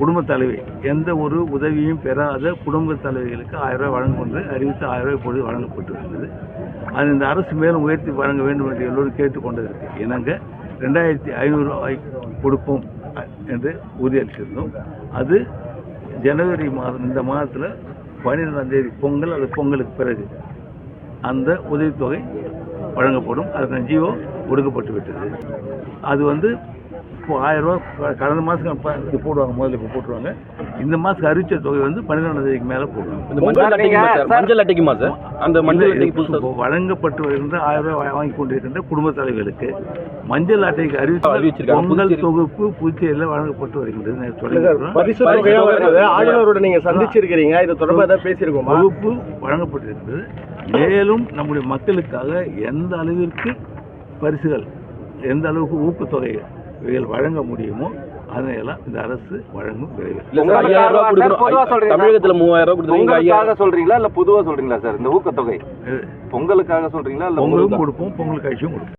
குடும்ப தலைவி. எந்த ஒரு உதவியும் பெறாத குடும்ப தலைவிகளுக்கு ஆயிரம் ரூபாய் வழங்கும் அறிவித்து ஆயிரம் ரூபாய் இப்பொழுது வழங்கப்பட்டு வருகிறது அது இந்த அரசு மேலும் உயர்த்தி வழங்க வேண்டும் என்று எல்லோரும் கேட்டுக்கொண்டதற்கு இணங்க ரெண்டாயிரத்தி ஐநூறு ரூபாய் கொடுப்போம் என்று உறுதியளித்திருந்தோம். அது ஜனவரி மாதம் இந்த மாதத்தில் பன்னிரெண்டாம் தேதி பொங்கல் அது பொங்கலுக்கு பிறகு அந்த உதவித்தொகை வழங்கப்படும். அதற்கான ஜீவோ ஒடுக்கப்பட்டு விட்டது. அது வந்து இப்போ ஆயிரம் ரூபா கடந்த மாதம் இது போடுவாங்க முதல்ல இப்போ போட்டுருவாங்க. இந்த மாதத்துக்கு அறிவிச்ச தொகை வந்து பன்னிரெண்டாம் தேதிக்கு மேலே போடுவாங்க. இந்த மஞ்சள் அட்டைக்குமா சார்? மஞ்சள் அட்டைக்குமா சார்? அந்த மஞ்சள் அட்டைக்கு வழங்கப்பட்டு வருகின்ற ஆயிரம் ரூபாய் வாங்கி கொண்டிருக்கின்ற குடும்ப தலைவர்களுக்கு மஞ்சள் அட்டைக்கு அறிவித்து அறிவிச்சிருக்காங்க. பொங்கல் தொகுப்பு புதுச்சேரியில் வழங்கப்பட்டு வருகின்றது. ஆளுநரோட நீங்க சந்திச்சிருக்கிறீங்க. இது தொடர்பா ஏதாவது பேசியிருக்கோமா? வகுப்பு வழங்கப்பட்டிருக்கிறது. மேலும் நம்முடைய மக்களுக்காக எந்த அளவிற்கு பரிசுகள் எந்த அளவுக்கு ஊக்கத்தொகைகள் வழங்க முடியுமோ அதனையெல்லாம் இந்த அரசு வழங்கும் விரைவில்? தமிழகத்துல மூவாயிரம் பொங்கலுக்காக சொல்றீங்களா? இல்ல பொதுவா சொல்றீங்களா சார்? இந்த ஊக்கத்தொகை? பொங்கலுக்காக சொல்றீங்களா இல்ல பொங்கலும் கொடுப்போம் பொங்கல் காட்சியும் கொடுப்போம்.